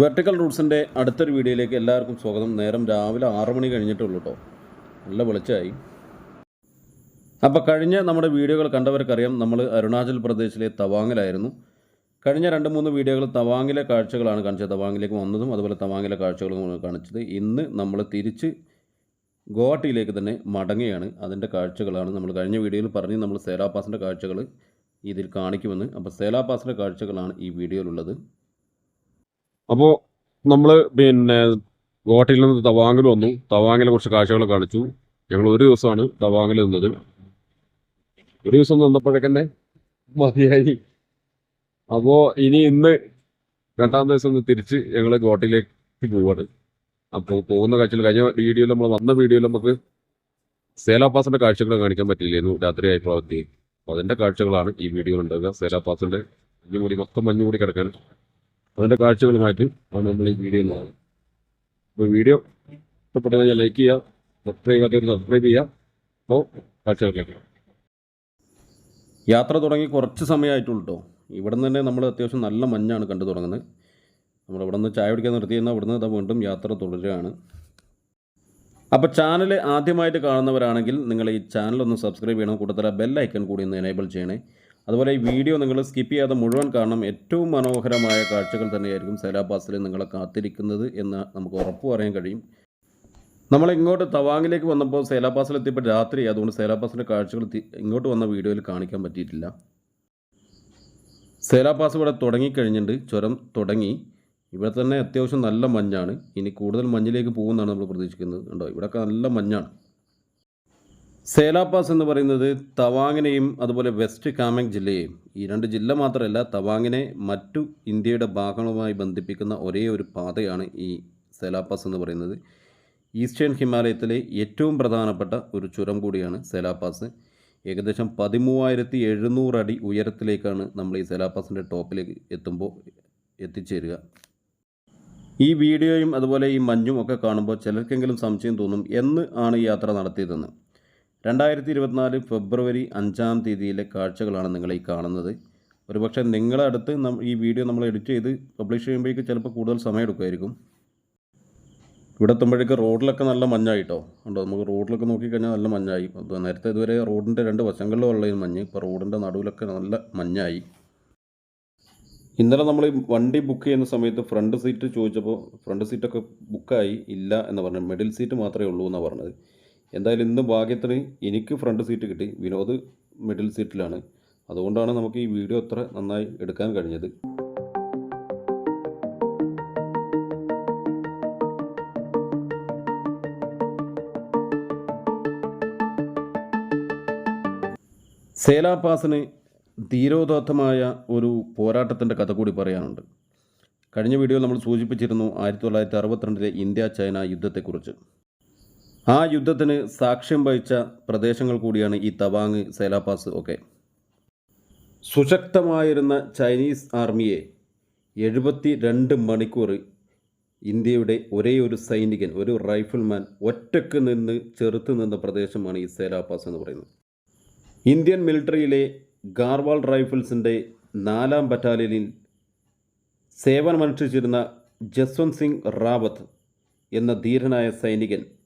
Vertical റൂട്ട്സിന്റെ അടുത്തൊരു വീഡിയോയിലേക്ക് എല്ലാവർക്കും സ്വാഗതം. നേരം രാവിലെ ആറു മണി കഴിഞ്ഞിട്ടുള്ളൂ കേട്ടോ നല്ല വെളിച്ചമായി. അപ്പോൾ കഴിഞ്ഞ നമ്മുടെ വീഡിയോകൾ കണ്ടവർക്കറിയാം നമ്മൾ അരുണാചൽ പ്രദേശിലെ തവാങ്ങിലായിരുന്നു. കഴിഞ്ഞ രണ്ട് മൂന്ന് വീഡിയോകൾ തവാങ്ങിലെ കാഴ്ചകളാണ് കാണിച്ചത്. തവാങ്ങിലേക്ക് വന്നതും അതുപോലെ തവാങ്ങിലെ കാഴ്ചകളും കാണിച്ചത്. ഇന്ന് നമ്മൾ തിരിച്ച് ഗുവാഹട്ടിയിലേക്ക് തന്നെ മടങ്ങുകയാണ്. അതിന്റെ കാഴ്ചകളാണ് നമ്മൾ കഴിഞ്ഞ വീഡിയോയിൽ പറഞ്ഞ് നമ്മൾ സേലാ പാസിന്റെ കാഴ്ചകൾ ഇതിൽ കാണിക്കുമെന്ന്. അപ്പോൾ സേലാ പാസിന്റെ കാഴ്ചകളാണ് ഈ വീഡിയോയിലുള്ളത്. അപ്പോൾ നമ്മൾ പിന്നെ ഹോട്ടലിൽ നിന്ന് തവാങ്ങിൽ വന്നു. തവാങ്ങിലെ കുറച്ച് കാഴ്ചകൾ കാണിച്ചു. ഞങ്ങൾ ഒരു ദിവസമാണ് തവാങ്ങിൽ നിന്നത്. ഒരു ദിവസം നിന്നപ്പോഴേക്കന്നെ മതിയായി. അപ്പോൾ ഇനി ഇന്ന് രണ്ടാം ദിവസം തിരിച്ച് ഞങ്ങൾ ഗോട്ടിലേക്ക് പോവാണ്. അപ്പോൾ പോകുന്ന കാഴ്ചകൾ കഴിഞ്ഞ വീഡിയോയിൽ നമ്മൾ വന്ന വീഡിയോയിൽ നമുക്ക് സേലാ പാസിന്റെ കാഴ്ചകൾ കാണിക്കാൻ പറ്റില്ലായിരുന്നു രാത്രിയായി പ്രവർത്തി. അപ്പോൾ അതിന്റെ കാഴ്ചകളാണ് ഈ വീഡിയോയിൽ ഉണ്ടാകുക സേലാ പാസിന്റെ മഞ്ഞുകൂടി മൊത്തം മഞ്ഞുകൂടി കിടക്കാൻ അതിന്റെ കാഴ്ചകളുമായിട്ട് ആണ് നമ്മൾ ഈ വീഡിയോ കാണുന്നത് അപ്പോൾ വീഡിയോ ഇഷ്ടപ്പെട്ടു കഴിഞ്ഞാൽ ലൈക്ക് ചെയ്യുക സബ്സ്ക്രൈബ് ചെയ്യാത്തവർ സബ്സ്ക്രൈബ് ചെയ്യുക. അപ്പോൾ കാഴ്ചകൾ യാത്ര തുടങ്ങി കുറച്ച് സമയമായിട്ടുള്ളൂ കേട്ടോ ഇവിടെ നിന്ന് തന്നെ നമ്മൾ അത്യാവശ്യം നല്ല മഞ്ഞാണ് കണ്ടു തുടങ്ങുന്നത്. നമ്മൾ ഇവിടെ നിന്ന് ചായ കുടിക്കാൻ നിർത്തിയെന്നാൽ ഇവിടുന്ന് ഇതാ വീണ്ടും യാത്ര തുടരുകയാണ്. അപ്പോൾ ചാനൽ ആദ്യമായിട്ട് കാണുന്നവരാണെങ്കിൽ നിങ്ങൾ ഈ ചാനൽ ഒന്ന് സബ്സ്ക്രൈബ് ചെയ്യണം. കൂട്ടത്തിൽ ബെൽ ഐക്കൺ കൂടി ഒന്ന് എനേബിൾ ചെയ്യണേ. അതുപോലെ ഈ വീഡിയോ നിങ്ങൾ സ്കിപ്പ് ചെയ്യാതെ മുഴുവൻ കാണണം. ഏറ്റവും മനോഹരമായ കാഴ്ചകൾ തന്നെയായിരിക്കും സൈലാപാസിൽ നിങ്ങളെ കാത്തിരിക്കുന്നത് എന്ന് നമുക്ക് ഉറപ്പ് പറയാൻ കഴിയും. നമ്മൾ ഇങ്ങോട്ട് തവാങ്ങിലേക്ക് വന്നപ്പോൾ സേലാപാസിൽ എത്തിയപ്പോൾ രാത്രി അതുകൊണ്ട് സേലാപാസിന്റെ കാഴ്ചകൾ ഇങ്ങോട്ട് വന്ന വീഡിയോയിൽ കാണിക്കാൻ പറ്റിയിട്ടില്ല. സേലാപാസ് ഇവിടെ തുടങ്ങിക്കഴിഞ്ഞിട്ടുണ്ട്. ചുരം തുടങ്ങി. ഇവിടെ തന്നെ അത്യാവശ്യം നല്ല മഞ്ഞാണ്. ഇനി കൂടുതൽ മഞ്ഞിലേക്ക് പോകുമെന്നാണ് നമ്മൾ പ്രതീക്ഷിക്കുന്നത്. കണ്ടോ? ഇവിടെയൊക്കെ നല്ല മഞ്ഞാണ്. സേലാപാസ് എന്ന് പറയുന്നത് തവാങ്ങിനെയും അതുപോലെ വെസ്റ്റ് കാമെങ് ജില്ലയെയും ഈ രണ്ട് ജില്ല മാത്രമല്ല തവാങ്ങിനെ മറ്റു ഇന്ത്യയുടെ ഭാഗങ്ങളുമായി ബന്ധിപ്പിക്കുന്ന ഒരേ ഒരു പാതയാണ് ഈ സേലാപാസ് എന്ന് പറയുന്നത്. ഈസ്റ്റേൺ ഹിമാലയത്തിലെ ഏറ്റവും പ്രധാനപ്പെട്ട ഒരു ചുരം കൂടിയാണ് സേലാപാസ്. ഏകദേശം പതിമൂവായിരത്തി എഴുന്നൂറ് അടി ഉയരത്തിലേക്കാണ് നമ്മൾ ഈ സേലാപാസിന്റെ ടോപ്പിലേക്ക് എത്തുമ്പോൾ എത്തിച്ചേരുക. ഈ വീഡിയോയും അതുപോലെ ഈ മഞ്ഞും ഒക്കെ കാണുമ്പോൾ ചിലർക്കെങ്കിലും സംശയം തോന്നും എന്ന് ആണ് യാത്ര നടത്തിയതെന്ന്. രണ്ടായിരത്തി ഇരുപത്തിനാല് ഫെബ്രുവരി അഞ്ചാം തീയതിയിലെ കാഴ്ചകളാണ് നിങ്ങൾ ഈ കാണുന്നത്. ഒരുപക്ഷെ നിങ്ങളുടെ അടുത്ത് ഈ വീഡിയോ നമ്മൾ എഡിറ്റ് ചെയ്ത് പബ്ലിഷ് ചെയ്യുമ്പോഴേക്ക് ചിലപ്പോൾ കൂടുതൽ സമയം എടുക്കുമായിരിക്കും. ഇവിടെ എത്തുമ്പോഴേക്ക് റോഡിലൊക്കെ നല്ല മഞ്ഞായിട്ടോ? ഉണ്ടോ? നമുക്ക് റോഡിലൊക്കെ നോക്കിക്കഴിഞ്ഞാൽ നല്ല മഞ്ഞായി. നേരത്തെ ഇതുവരെ റോഡിന്റെ രണ്ട് വശങ്ങളിലും ഉള്ള മഞ്ഞ് ഇപ്പോൾ റോഡിന്റെ നടുവിലൊക്കെ നല്ല മഞ്ഞായി. ഇന്നലെ നമ്മൾ വണ്ടി ബുക്ക് ചെയ്യുന്ന സമയത്ത് ഫ്രണ്ട് സീറ്റ് ചോദിച്ചപ്പോൾ ഫ്രണ്ട് സീറ്റൊക്കെ ബുക്കായി ഇല്ല എന്ന് പറഞ്ഞു. മിഡിൽ സീറ്റ് മാത്രമേ ഉള്ളൂ എന്നാണ് പറഞ്ഞത്. എന്തായാലും ഇന്ന് ഭാഗ്യത്തിന് എനിക്ക് ഫ്രണ്ട് സീറ്റ് കിട്ടി. വിനോദ് മിഡിൽ സീറ്റിലാണ് അതുകൊണ്ടാണ് നമുക്ക് ഈ വീഡിയോ അത്ര നന്നായി എടുക്കാൻ കഴിഞ്ഞത്. സേലാ പാസിന് ധീരോദാത്തമായ ഒരു പോരാട്ടത്തിന്റെ കഥ കൂടി പറയാനുണ്ട്. കഴിഞ്ഞ വീഡിയോയിൽ നമ്മൾ സൂചിപ്പിച്ചിരുന്നു ആയിരത്തി തൊള്ളായിരത്തി അറുപത്തിരണ്ടിലെ ഇന്ത്യ ചൈന യുദ്ധത്തെക്കുറിച്ച്. ആ യുദ്ധത്തിന് സാക്ഷ്യം വഹിച്ച പ്രദേശങ്ങൾ കൂടിയാണ് ഈ തവാങ് സേലാപാസ് ഒക്കെ. സുശക്തമായിരുന്ന ചൈനീസ് ആർമിയെ എഴുപത്തി രണ്ട് മണിക്കൂർ ഇന്ത്യയുടെ ഒരേ ഒരു സൈനികൻ ഒരു റൈഫിൾമാൻ ഒറ്റയ്ക്ക് നിന്ന് ചെറുത്ത് നിന്ന പ്രദേശമാണ് ഈ സേലാപാസ് എന്ന് പറയുന്നത്. ഇന്ത്യൻ മിലിറ്ററിയിലെ ഗാർവാൾ റൈഫിൾസിന്റെ നാലാം ബറ്റാലിയനിൽ സേവനമനുഷ്ഠിച്ചിരുന്ന ജസ്വന്ത് സിംഗ് റാവത്ത് എന്ന ധീരനായ സൈനികൻ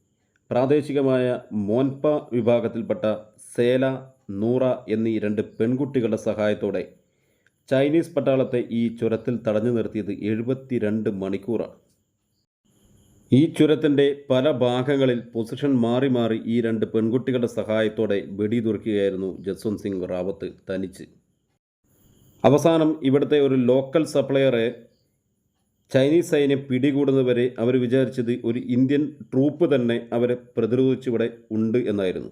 പ്രാദേശികമായ മോൻപ വിഭാഗത്തിൽപ്പെട്ട സേല നൂറ എന്നീ രണ്ട് പെൺകുട്ടികളുടെ സഹായത്തോടെ ചൈനീസ് പട്ടാളത്തെ ഈ ചുരത്തിൽ തടഞ്ഞു നിർത്തിയത് എഴുപത്തിരണ്ട് മണിക്കൂറാണ്. ഈ ചുരത്തിന്റെ പല ഭാഗങ്ങളിൽ പൊസിഷൻ മാറി മാറി ഈ രണ്ട് പെൺകുട്ടികളുടെ സഹായത്തോടെ വെടിതുറക്കുകയായിരുന്നു ജസ്വന്ത് സിംഗ് റാവത്ത് തനിച്ച്. അവസാനം ഇവിടുത്തെ ഒരു ലോക്കൽ സപ്ലയറെ ചൈനീസ് സൈന്യം പിടികൂടുന്നവരെ അവർ വിചാരിച്ചത് ഒരു ഇന്ത്യൻ ട്രൂപ്പ് തന്നെ അവരെ പ്രതിരോധിച്ചിവിടെ ഉണ്ട് എന്നായിരുന്നു.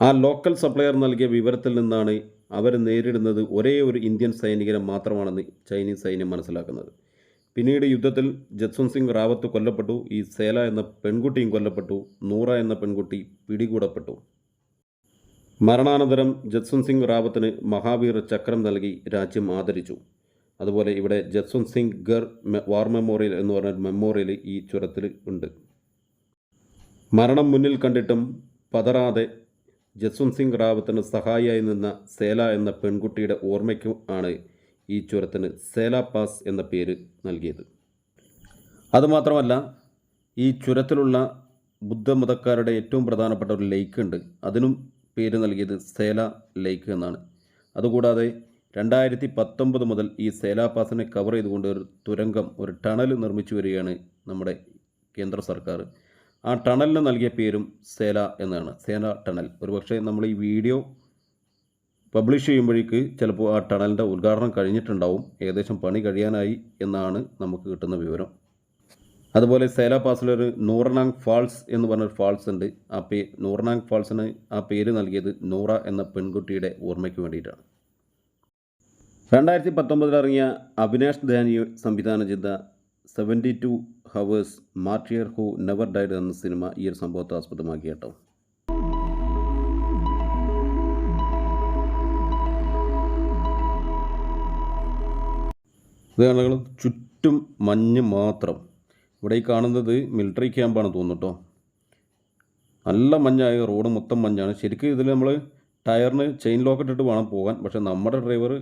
ആ ലോക്കൽ സപ്ലയർ നൽകിയ വിവരത്തിൽ നിന്നാണ് അവർ നേരിടുന്നത് ഒരേ ഒരു ഇന്ത്യൻ സൈനികനെ മാത്രമാണെന്ന് ചൈനീസ് സൈന്യം മനസ്സിലാക്കുന്നത്. പിന്നീട് യുദ്ധത്തിൽ ജസ്വന്ത് സിംഗ് റാവത്ത് കൊല്ലപ്പെട്ടു ഈ സേല എന്ന പെൺകുട്ടിയും കൊല്ലപ്പെട്ടു നൂറ എന്ന പെൺകുട്ടി പിടികൂടപ്പെട്ടു. മരണാനന്തരം ജസ്വന്ത് സിംഗ് റാവത്തിന് മഹാവീർ ചക്രം നൽകി രാജ്യം ആദരിച്ചു. അതുപോലെ ഇവിടെ ജസ്വന്ത് സിംഗ് ഗർ വാർ മെമ്മോറിയൽ എന്ന് പറഞ്ഞ മെമ്മോറിയൽ ഈ ചുരത്തിൽ ഉണ്ട്. മരണം മുന്നിൽ കണ്ടിട്ടും പതറാതെ ജസ്വന്ത് സിംഗ് റാവത്തിന് സഹായിയായി നിന്ന സേല എന്ന പെൺകുട്ടിയുടെ ഓർമ്മയ്ക്കും ആണ് ഈ ചുരത്തിന് സേല പാസ് എന്ന പേര് നൽകിയത്. അതുമാത്രമല്ല ഈ ചുരത്തിലുള്ള ബുദ്ധമതക്കാരുടെ ഏറ്റവും പ്രധാനപ്പെട്ട ഒരു ലേക്ക് ഉണ്ട് അതിനും പേര് നൽകിയത് സേല ലേക്ക് എന്നാണ്. അതുകൂടാതെ രണ്ടായിരത്തി പത്തൊമ്പത് മുതൽ ഈ സേലാപാസിനെ കവർ ചെയ്തുകൊണ്ട് ഒരു തുരങ്കം ഒരു ടണൽ നിർമ്മിച്ചു വരികയാണ് നമ്മുടെ കേന്ദ്ര സർക്കാർ. ആ ടണലിന് നൽകിയ പേരും സേല എന്നാണ്. സേല ടണൽ. ഒരുപക്ഷെ നമ്മൾ ഈ വീഡിയോ പബ്ലിഷ് ചെയ്യുമ്പോഴേക്ക് ചിലപ്പോൾ ആ ടണലിന്റെ ഉദ്ഘാടനം കഴിഞ്ഞിട്ടുണ്ടാവും. ഏകദേശം പണി കഴിയാനായി എന്നാണ് നമുക്ക് കിട്ടുന്ന വിവരം. അതുപോലെ സേല പാസിലൊരു നൂറനാങ് ഫാൾസ് എന്ന് പറഞ്ഞൊരു ഫാൾസ് ഉണ്ട്. ആ പേ നൂറനാങ് ഫാൾസിന് ആ പേര് നൽകിയത് നൂറ എന്ന പെൺകുട്ടിയുടെ ഓർമ്മയ്ക്ക് വേണ്ടിയിട്ടാണ്. രണ്ടായിരത്തി പത്തൊമ്പതിൽ ഇറങ്ങിയ അവിനാഷ് ദാനി സംവിധാനം ചെയ്ത seventy two hours martyr who never died എന്ന സിനിമ ഈ ഒരു സംഭവത്തെ ആസ്പദമാക്കി കേട്ടോ. ഇത് കാണുകൾ ചുറ്റും മഞ്ഞ് മാത്രം. ഇവിടെ ഈ കാണുന്നത് മിലിറ്ററി ക്യാമ്പാണ് തോന്നുന്നു നല്ല മഞ്ഞായ റോഡ് മൊത്തം മഞ്ഞാണ്. ശരിക്കും ഇതിൽ നമ്മൾ ടയറിന് ചെയിൻ ലോക്ക് ഇട്ടിട്ട് വേണം പോകാൻ. പക്ഷേ നമ്മുടെ ഡ്രൈവർ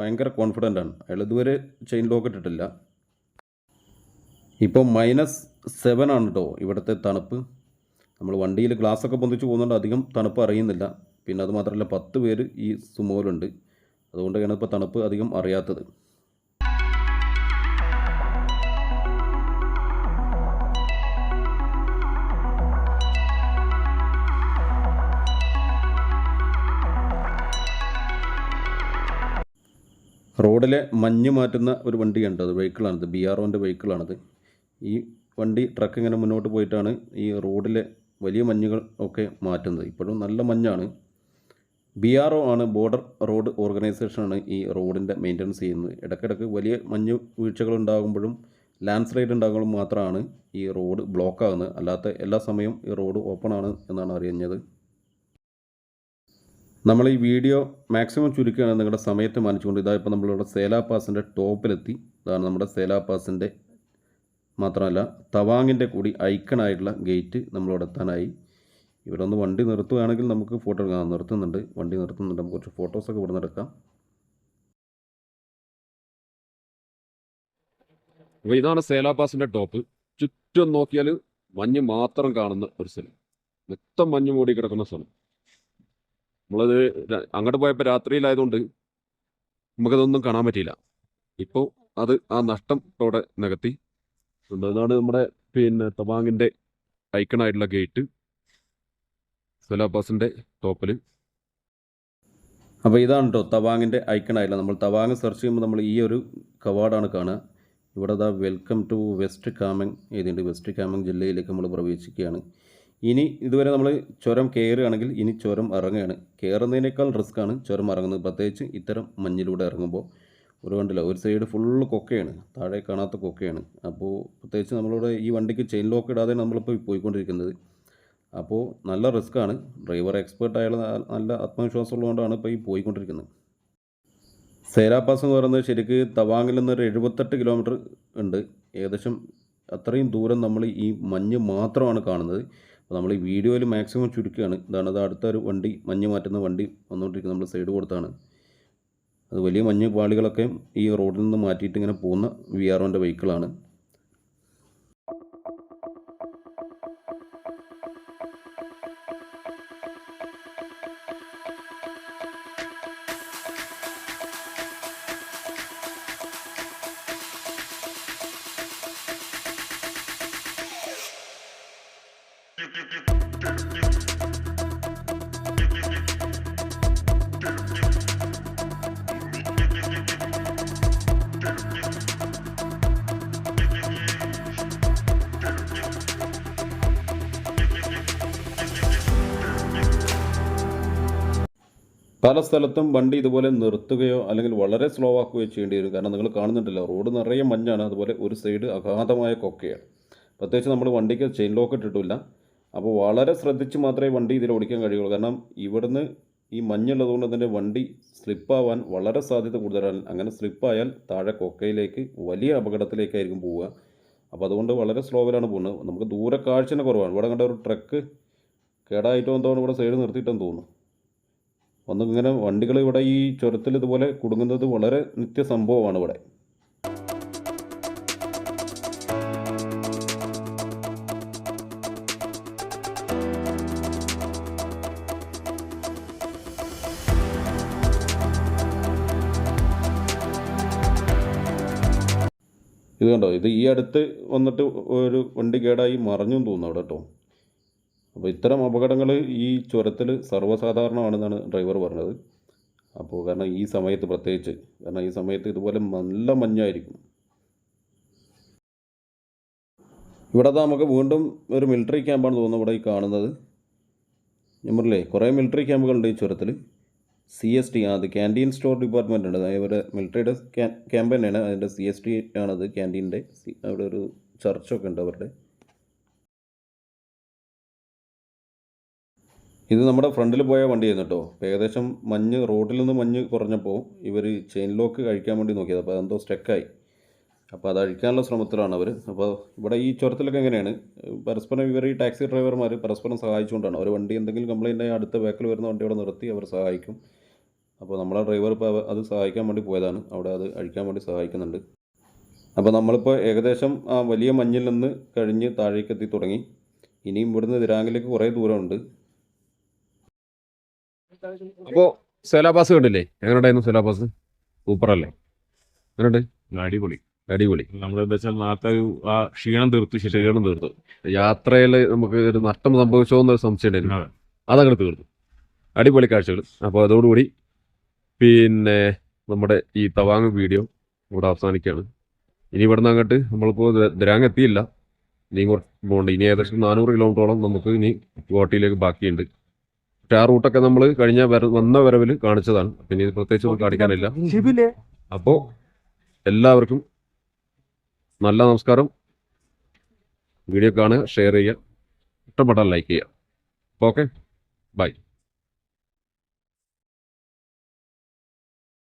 ഭയങ്കര കോൺഫിഡന്റ് ആണ്. അയാൾ ഇതുവരെ ചെയിൻ ലോക്ക് ഇട്ടിട്ടില്ല. ഇപ്പോൾ മൈനസ് സെവൻ ആണ് കേട്ടോ ഇവിടുത്തെ തണുപ്പ്. നമ്മൾ വണ്ടിയിൽ ഗ്ലാസ്സൊക്കെ പൊന്തിച്ച് പോകുന്നുണ്ട് അധികം തണുപ്പ് അറിയുന്നില്ല. പിന്നെ അത് മാത്രമല്ല പത്ത് പേര് ഈ സുമോയിലുണ്ട് അതുകൊണ്ടാണ് ഇപ്പോൾ തണുപ്പ് അധികം അറിയാത്തത്. റോഡിലെ മഞ്ഞ് മാറ്റുന്ന ഒരു വണ്ടിയുണ്ട് അത് വെഹിക്കിളാണിത്. B R ഒന്റെ വെഹിക്കിളാണിത്. ഈ വണ്ടി ട്രക്ക് ഇങ്ങനെ മുന്നോട്ട് പോയിട്ടാണ് ഈ റോഡിലെ വലിയ മഞ്ഞുകൾ ഒക്കെ മാറ്റുന്നത്. ഇപ്പോഴും നല്ല മഞ്ഞാണ്. ബി ആർ ഒ ആണ് ബോർഡർ റോഡ് ഓർഗനൈസേഷനാണ് ഈ റോഡിന്റെ മെയിന്റനൻസ് ചെയ്യുന്നത്. ഇടയ്ക്കിടയ്ക്ക് വലിയ മഞ്ഞ് വീഴ്ചകൾ ഉണ്ടാകുമ്പോഴും ലാൻഡ് സ്ലൈഡ് ഉണ്ടാകുമ്പോഴും മാത്രമാണ് ഈ റോഡ് ബ്ലോക്ക് ആകുന്നത്. അല്ലാത്ത എല്ലാ സമയവും ഈ റോഡ് ഓപ്പൺ ആണ് എന്നാണ് അറിയുന്നത് നമ്മൾ ഈ വീഡിയോ മാക്സിമം ചുരുക്കുകയാണ് നിങ്ങളുടെ സമയത്ത് മാനിച്ചുകൊണ്ട്. ഇതാ ഇപ്പോൾ നമ്മളിവിടെ സേലാ പാസിന്റെ ടോപ്പിലെത്തി. ഇതാണ് നമ്മുടെ സേലാ പാസിന്റെ മാത്രമല്ല തവാങ്ങിന്റെ കൂടി ഐക്കണായിട്ടുള്ള ഗേറ്റ് നമ്മളിവിടെ എത്താനായി. ഇവിടെ ഒന്ന് വണ്ടി നിർത്തുകയാണെങ്കിൽ നമുക്ക് ഫോട്ടോ എടുക്കാം. നിർത്തുന്നുണ്ട്. വണ്ടി നിർത്തുന്നുണ്ട്. നമുക്ക് കുറച്ച് ഫോട്ടോസൊക്കെ ഇവിടെ എടുക്കാം. അപ്പോൾ ഇതാണ് സേലാപാസിന്റെ ടോപ്പ്. ചുറ്റും നോക്കിയാൽ മഞ്ഞ് മാത്രം കാണുന്ന ഒരു സ്ഥലം. മൊത്തം മഞ്ഞ് മൂടി കിടക്കുന്ന സ്ഥലം. നമ്മളത് അങ്ങോട്ട് പോയപ്പോൾ രാത്രിയിലായതുകൊണ്ട് നമുക്കതൊന്നും കാണാൻ പറ്റിയില്ല. ഇപ്പോൾ അത് ആ നഷ്ടം അവിടെ നികത്തി. ഇതാണ് നമ്മുടെ പിന്നെ തവാങ്ങിന്റെ ഐക്കണായിട്ടുള്ള ഗേറ്റ് സേലാപാസിന്റെ ടോപ്പിൽ അപ്പോൾ ഇതാണ് കേട്ടോ തവാങ്ങിന്റെ ഐക്കണായില്ല നമ്മൾ തവാങ് സെർച്ച് ചെയ്യുമ്പോൾ നമ്മൾ ഈ ഒരു കവാടാണ് കാണുക. ഇവിടെ the welcome to west Kameng ഏതിന്റെ വെസ്റ്റ് കാമങ് ജില്ലയിലേക്ക് നമ്മൾ പ്രവേശിക്കുകയാണ്. ഇനി ഇതുവരെ നമ്മൾ ചുരം കയറുകയാണെങ്കിൽ ഇനി ചുരം ഇറങ്ങുകയാണ്. കയറുന്നതിനേക്കാൾ റിസ്ക്കാണ് ചുരം ഇറങ്ങുന്നത്. പ്രത്യേകിച്ച് ഇത്തരം മഞ്ഞിലൂടെ ഇറങ്ങുമ്പോൾ ഒരു കണ്ടില്ല ഒരു സൈഡ് ഫുള്ള് കൊക്കയാണ് താഴെ കാണാത്ത കൊക്കയാണ്. അപ്പോൾ പ്രത്യേകിച്ച് നമ്മളിവിടെ ഈ വണ്ടിക്ക് ചെയിൻ ലോക്ക് ഇടാതെ നമ്മളിപ്പോൾ പോയിക്കൊണ്ടിരിക്കുന്നത്. അപ്പോൾ നല്ല റിസ്ക്കാണ് ഡ്രൈവർ എക്സ്പേർട്ട് ആയുള്ള നല്ല ആത്മവിശ്വാസം ഉള്ളതുകൊണ്ടാണ് ഇപ്പോൾ ഈ പോയിക്കൊണ്ടിരിക്കുന്നത്. സേരാപാസ് എന്ന് പറയുന്നത് ശരിക്ക് തവാങ്ങിൽ നിന്നൊരു എഴുപത്തെട്ട് കിലോമീറ്റർ ഉണ്ട്. ഏകദേശം അത്രയും ദൂരം നമ്മൾ ഈ മഞ്ഞ് മാത്രമാണ് കാണുന്നത്. അപ്പോൾ നമ്മൾ ഈ വീഡിയോയിൽ മാക്സിമം ചുരുക്കുകയാണ്. ഇതാണ് അത് അടുത്തൊരു വണ്ടി മഞ്ഞ് മാറ്റുന്ന വണ്ടി വന്നുകൊണ്ടിരിക്കുന്നത് നമ്മൾ സൈഡ് കൊടുത്താണ്. അത് വലിയ മഞ്ഞ് പാളികളൊക്കെ ഈ റോഡിൽ നിന്ന് മാറ്റിയിട്ട് ഇങ്ങനെ പോകുന്ന വി ആർ ഒന്റെ വെഹിക്കിളാണ് പല സ്ഥലത്തും വണ്ടി ഇതുപോലെ നിർത്തുകയോ അല്ലെങ്കിൽ വളരെ സ്ലോ ആക്കുകയോ ചെയ്യേണ്ടി വരും. കാരണം നിങ്ങൾ കാണുന്നുണ്ടല്ലോ റോഡ് നിറയെ മഞ്ഞാണ്. അതുപോലെ ഒരു സൈഡ് അഗാധമായ കൊക്കയാണ്. പ്രത്യേകിച്ച് നമ്മൾ വണ്ടിക്ക് ചെയിൻ ലോക്ക് ഇട്ടിട്ടില്ല. അപ്പോൾ വളരെ ശ്രദ്ധിച്ച് മാത്രമേ വണ്ടി ഇതിൽ ഓടിക്കാൻ കഴിയുള്ളൂ. കാരണം ഇവിടുന്ന് ഈ മഞ്ഞുള്ളതുകൊണ്ട് തന്നെ വണ്ടി സ്ലിപ്പാവാൻ വളരെ സാധ്യത കൂടുതലാണ്. അങ്ങനെ സ്ലിപ്പായാൽ താഴെ കൊക്കയിലേക്ക് വലിയ അപകടത്തിലേക്കായിരിക്കും പോവുക. അപ്പോൾ അതുകൊണ്ട് വളരെ സ്ലോവിലാണ് പോകുന്നത്. നമുക്ക് ദൂരെ കാഴ്ചനെ കുറവാണ്. ഇവിടെ കണ്ട ഒരു ട്രക്ക് കേടായിട്ടോ എന്തോ ഇവിടെ സൈഡ് നിർത്തിയിട്ടെന്ന് തോന്നുന്നു. ഒന്നിങ്ങനെ വണ്ടികൾ ഇവിടെ ഈ ചുരത്തിൽ ഇതുപോലെ കുടുങ്ങുന്നത് വളരെ നിത്യ സംഭവമാണ് ഇവിടെ. ഇത് കണ്ടോ? ഇത് ഈ അടുത്ത് വന്നിട്ട് ഒരു വണ്ടി കേടായി മറിഞ്ഞും തോന്നുന്നു അവിടെ കേട്ടോ. അപ്പോൾ ഇത്തരം അപകടങ്ങൾ ഈ ചുരത്തിൽ സർവസാധാരണമാണെന്നാണ് ഡ്രൈവർ പറഞ്ഞത്. അപ്പോൾ കാരണം ഈ സമയത്ത് പ്രത്യേകിച്ച് കാരണം ഈ സമയത്ത് ഇതുപോലെ നല്ല മഞ്ഞായിരിക്കും. ഇവിടെ നമുക്ക് വീണ്ടും ഒരു മിലിറ്ററി ക്യാമ്പാണ് തോന്നുന്നത് ഇവിടെ ഈ കാണുന്നത്. ഞാൻ കുറേ മിലിറ്ററി ക്യാമ്പുകളുണ്ട് ഈ ചുരത്തിൽ സി എസ് ടി അത് ക്യാന്റീൻ സ്റ്റോർ ഡിപ്പാർട്ട്മെന്റ് ഉണ്ട്. ഇവരുടെ മിലിറ്ററിയുടെ ക്യാമ്പ് തന്നെയാണ്. അതിന്റെ സി എസ് ടി ആണത് ക്യാന്റീന്റെ അവിടെ ഒരു ചർച്ചൊക്കെ ഉണ്ട് അവരുടെ. ഇത് നമ്മുടെ ഫ്രണ്ടിൽ പോയ വണ്ടിയായിരുന്നു കേട്ടോ. ഏകദേശം മഞ്ഞ് റോഡിൽ നിന്ന് മഞ്ഞ് കുറഞ്ഞപ്പോൾ ഇവർ ചെയിൻ ലോക്ക് കഴിക്കാൻ വേണ്ടി നോക്കിയത്. അപ്പോൾ അതെന്തോ സ്റ്റക്കായി അപ്പോൾ അത് അഴിക്കാനുള്ള ശ്രമത്തിലാണ് അവർ അപ്പോൾ ഇവിടെ ഈ ചുരത്തിലൊക്കെ എങ്ങനെയാണ്? പരസ്പരം ഇവർ ഈ ടാക്സി ഡ്രൈവർമാർ പരസ്പരം സഹായിച്ചുകൊണ്ടാണ്. ഒരു വണ്ടി എന്തെങ്കിലും കംപ്ലയിന്റ് ആയി അടുത്ത ബാക്കിൽ വരുന്ന വണ്ടി അവിടെ നിർത്തി അവർ സഹായിക്കും. അപ്പോൾ നമ്മളെ ഡ്രൈവർ ഇപ്പോൾ അത് സഹായിക്കാൻ വേണ്ടി പോയതാണ്. അവിടെ അത് അഴിക്കാൻ വേണ്ടി സഹായിക്കുന്നുണ്ട്. അപ്പോൾ നമ്മളിപ്പോൾ ഏകദേശം ആ വലിയ മഞ്ഞിൽ നിന്ന് കഴിഞ്ഞ് താഴേക്ക് എത്തി തുടങ്ങി. ഇനിയും ഇവിടുന്ന് ദിരാങ്കിലേക്ക് കുറേ ദൂരമുണ്ട്. അപ്പോൾ സെലാബാസ് കണ്ടില്ലേ? എങ്ങനെയുണ്ടായിരുന്നു സെലാബാസ് സൂപ്പർ അല്ലേ എങ്ങനെയുണ്ട്? അടിപൊളി. അടിപൊളി. നമ്മളെന്താ വെച്ചാൽ ഒരു ആ ക്ഷീണം തീർത്തു ക്ഷീണം തീർത്തു. യാത്രയിൽ നമുക്ക് ഒരു നഷ്ടം സംഭവിച്ചോ എന്നൊരു സംശയം ഉണ്ടായിരുന്നു. അതെ. അതങ്ങോട്ട് തീർന്നു അടിപൊളി കാഴ്ചകൾ അപ്പോൾ അതോടുകൂടി പിന്നെ നമ്മുടെ ഈ തവാങ് വീഡിയോ ഇവിടെ അവസാനിക്കുകയാണ്. ഇനി ഇവിടെ നിന്ന് അങ്ങോട്ട് നമ്മളിപ്പോൾ ദ്രാങ് എത്തിയില്ല. ഇനി കുറച്ച് പോകണ്ട ഇനി ഏകദേശം നാനൂറ് കിലോമീറ്ററോളം നമുക്ക് ഇനി ഗോട്ടിയിലേക്ക് ബാക്കിയുണ്ട്. പക്ഷേ ആ റൂട്ടൊക്കെ നമ്മൾ കഴിഞ്ഞ വന്ന വരവിൽ കാണിച്ചതാണ്. പിന്നെ ഇത് പ്രത്യേകിച്ച് നമുക്ക് കാണിക്കാനില്ല അപ്പോ എല്ലാവർക്കും നല്ല നമസ്കാരം. വീഡിയോ കാണുക ഷെയർ ചെയ്യുക ഇഷ്ടപ്പെട്ടാൽ ലൈക്ക് ചെയ്യുക. Okay bye.